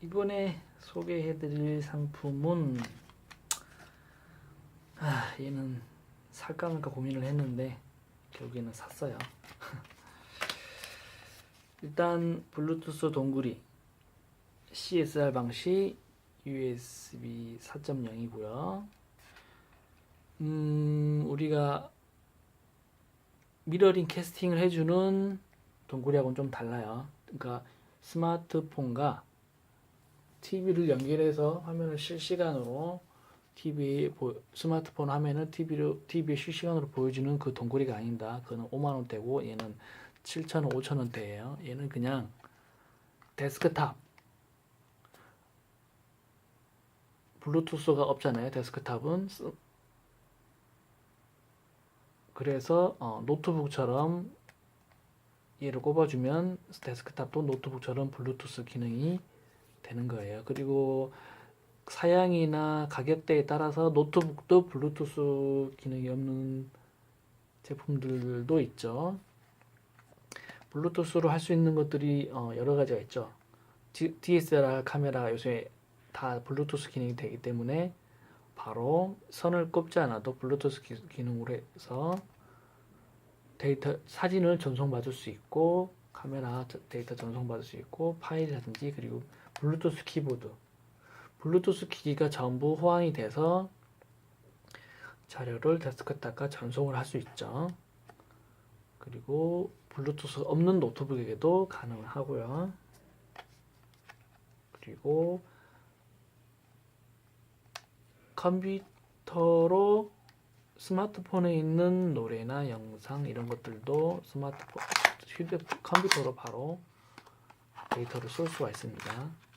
이번에 소개해드릴 상품은 아, 얘는 살까 말까 고민을 했는데 결국에는 샀어요. 일단 블루투스 동굴이 CSR 방식 USB 4.0이고요. 음, 우리가 미러링 캐스팅을 해주는 동굴이하고는 좀 달라요. 그러니까 스마트폰과 TV를 연결해서 화면을 실시간으로 TV 스마트폰 화면을 TV로 TV에 실시간으로 보여주는 그 동굴이가 아닙니다. 그거는 5만 원대고 얘는 7천 원, 5천 원대예요. 얘는 그냥 데스크탑 블루투스가 없잖아요. 데스크탑은 쓰- 그래서 어, 노트북처럼 얘를 꼽아주면 데스크탑도 노트북처럼 블루투스 기능이 되는 거예요. 그리고 사양이나 가격대에 따라서 노트북도 블루투스 기능이 없는 제품들도 있죠. 블루투스로 할 수 있는 것들이 어, 여러 가지가 있죠. DSLR 카메라가 요새 다 블루투스 기능이 되기 때문에 바로 선을 꼽지 않아도 블루투스 기- 기능으로 해서 데이터 사진을 전송받을 수 있고 카메라 저- 데이터 전송받을 수 있고 파일이라든지 그리고 블루투스 키보드 블루투스 기기가 전부 호환이 돼서 자료를 데스크탑과 전송을 할 수 있죠. 그리고 블루투스 없는 노트북에게도 가능하고요. 그리고 컴퓨터로 스마트폰에 있는 노래나 영상 이런 것들도 스마트폰, 휴대폰, 컴퓨터로 바로 데이터를 쏠 수가 있습니다.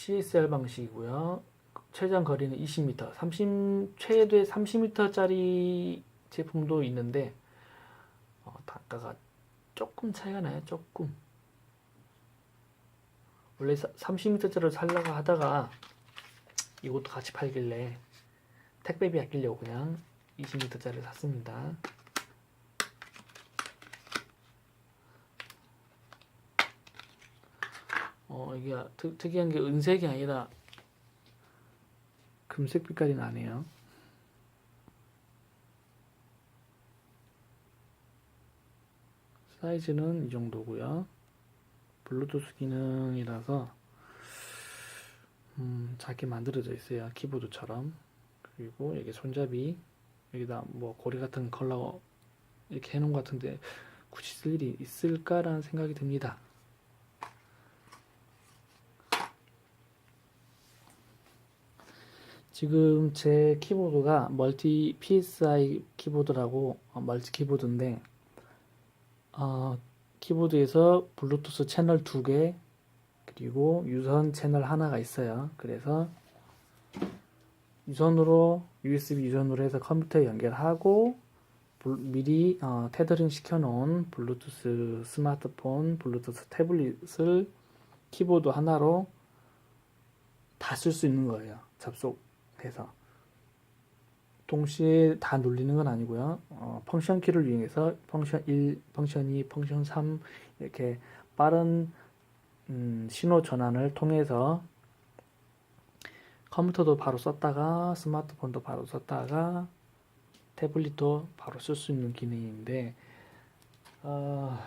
CSR 방식이고요. 최장 거리는 20m, 30 최대 30m짜리 제품도 있는데 어, 단가가 조금 차이가 나요. 조금. 원래 30m짜리를 살려고 하다가 이것도 같이 팔길래 택배비 아끼려고 그냥 20m짜리를 샀습니다. 어, 이게 특, 특이한 게 은색이 아니라 금색 빛깔이 나네요. 사이즈는 이 정도고요. 블루투스 기능이라서 음, 작게 만들어져 있어요. 키보드처럼. 그리고 여기 손잡이 여기다 뭐 고리 같은 컬러 이렇게 해놓은 것 같은데 굳이 쓸 일이 있을까라는 생각이 듭니다. 지금 제 키보드가 멀티 PSI 키보드라고 어, 멀티 키보드인데 어, 키보드에서 블루투스 채널 두 개 그리고 유선 채널 하나가 있어요. 그래서 유선으로 USB 유선으로 해서 컴퓨터에 연결하고 블- 미리 어, 테더링 시켜놓은 블루투스 스마트폰, 블루투스 태블릿을 키보드 하나로 다 쓸 수 있는 거예요. 접속 해서 동시에 다 눌리는 건 아니고요. 어, 펑션 키를 이용해서 펑션 1, 펑션 2, 펑션 3 이렇게 빠른 음, 신호 전환을 통해서 컴퓨터도 바로 썼다가 스마트폰도 바로 썼다가 태블릿도 바로 쓸 수 있는 기능인데 어,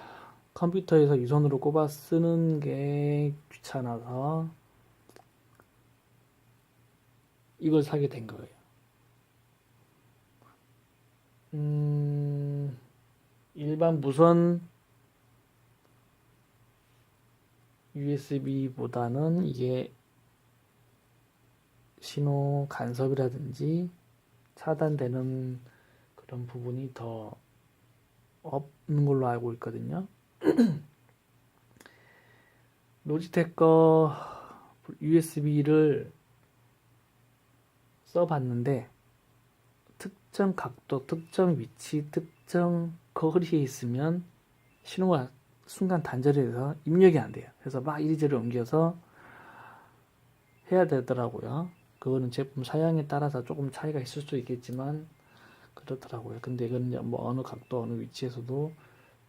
컴퓨터에서 유선으로 꼽아 쓰는 게 귀찮아서 이걸 사게 된 거예요. 음, 일반 무선 USB보다는 이게 신호 간섭이라든지 차단되는 그런 부분이 더 없는 걸로 알고 있거든요. 노지텍 거 USB를 써봤는데 특정 각도, 특정 위치, 특정 거리에 있으면 신호가 순간 단절해서 입력이 안 돼요. 그래서 막 이리저리 옮겨서 해야 되더라고요. 그거는 제품 사양에 따라서 조금 차이가 있을 수 있겠지만 그렇더라고요. 근데 이건 뭐 어느 각도, 어느 위치에서도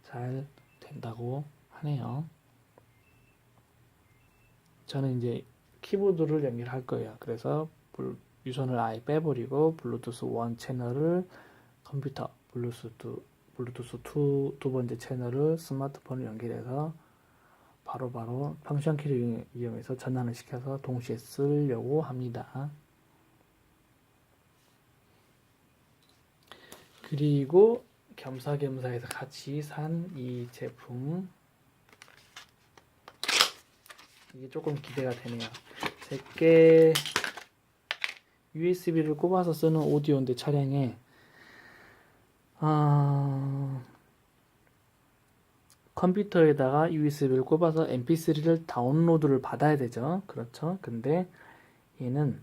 잘 된다고 하네요. 저는 이제 키보드를 연결할 거예요. 그래서 불- 유선을 아예 빼버리고 블루투스 1 채널을 컴퓨터 블루투스 블루투스 2 두 번째 채널을 스마트폰을 연결해서 바로바로 펑션 키를 이용- 이용해서 전환을 시켜서 동시에 쓰려고 합니다. 그리고 겸사겸사해서 같이 산 이 제품 이게 조금 기대가 되네요. 제게 USB를 꼽아서 쓰는 오디오인데 차량에 아, 컴퓨터에다가 USB를 꼽아서 MP3를 다운로드를 받아야 되죠. 그렇죠. 근데 얘는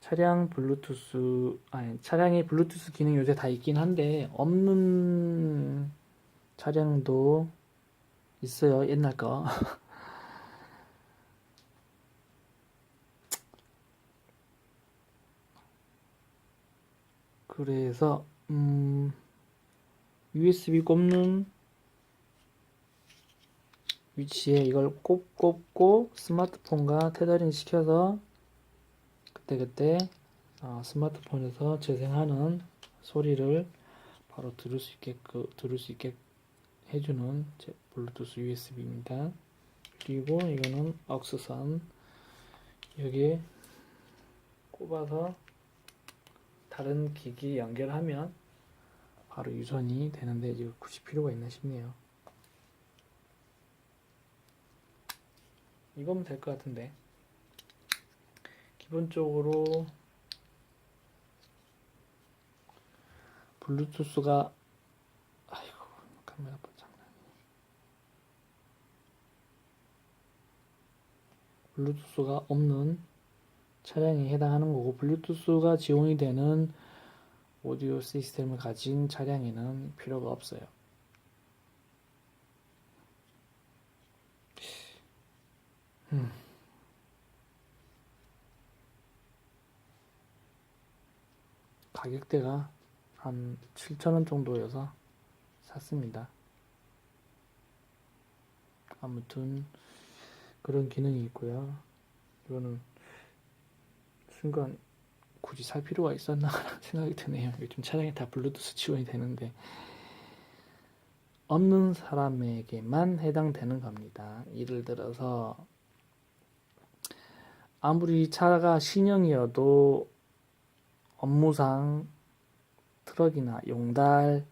차량 블루투스 아니 차량에 블루투스 기능 요새 다 있긴 한데 없는 차량도 있어요. 옛날 거. 그래서 음, USB 꼽는 위치에 이걸 꼭 꼽고 스마트폰과 테더링 시켜서 그때그때 어, 스마트폰에서 재생하는 소리를 바로 들을 수 있게 그, 들을 수 있게 해주는 제 블루투스 USB입니다. 그리고 이거는 억스선 여기에 꼽아서 다른 기기 연결하면 바로 유선이 되는데 이거 굳이 필요가 있나 싶네요. 이거면 될 것 같은데 기본적으로 블루투스가 아이고 카메라 장난 블루투스가 없는 차량에 해당하는 거고 블루투스가 지원이 되는 오디오 시스템을 가진 차량에는 필요가 없어요. 음. 가격대가 한 7,000원 정도여서 샀습니다. 아무튼 그런 기능이 있고요. 이거는 순간 굳이 살 필요가 있었나 생각이 드네요. 요즘 차량에 다 블루투스 지원이 되는데 없는 사람에게만 해당되는 겁니다. 예를 들어서 아무리 차가 신형이어도 업무상 트럭이나 용달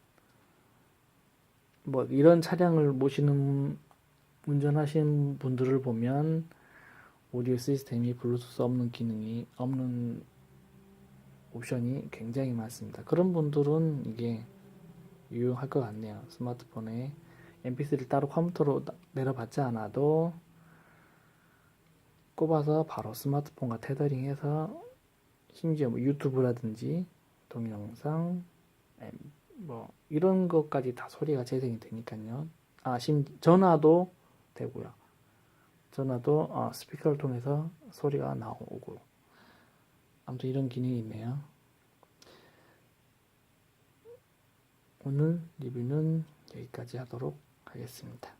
뭐 이런 차량을 모시는 운전하시는 분들을 보면 오디오 시스템이 블루투스 없는 기능이 없는 옵션이 굉장히 많습니다. 그런 분들은 이게 유용할 것 같네요. 스마트폰에 mp3를 따로 컴퓨터로 내려받지 않아도 꼽아서 바로 스마트폰과 테더링해서 심지어 뭐 유튜브라든지 동영상 뭐 이런 것까지 다 소리가 재생이 되니까요. 아, 심 전화도 되고요. 전화도 어, 스피커를 통해서 소리가 나오고 아무튼 이런 기능이 있네요. 오늘 리뷰는 여기까지 하도록 하겠습니다.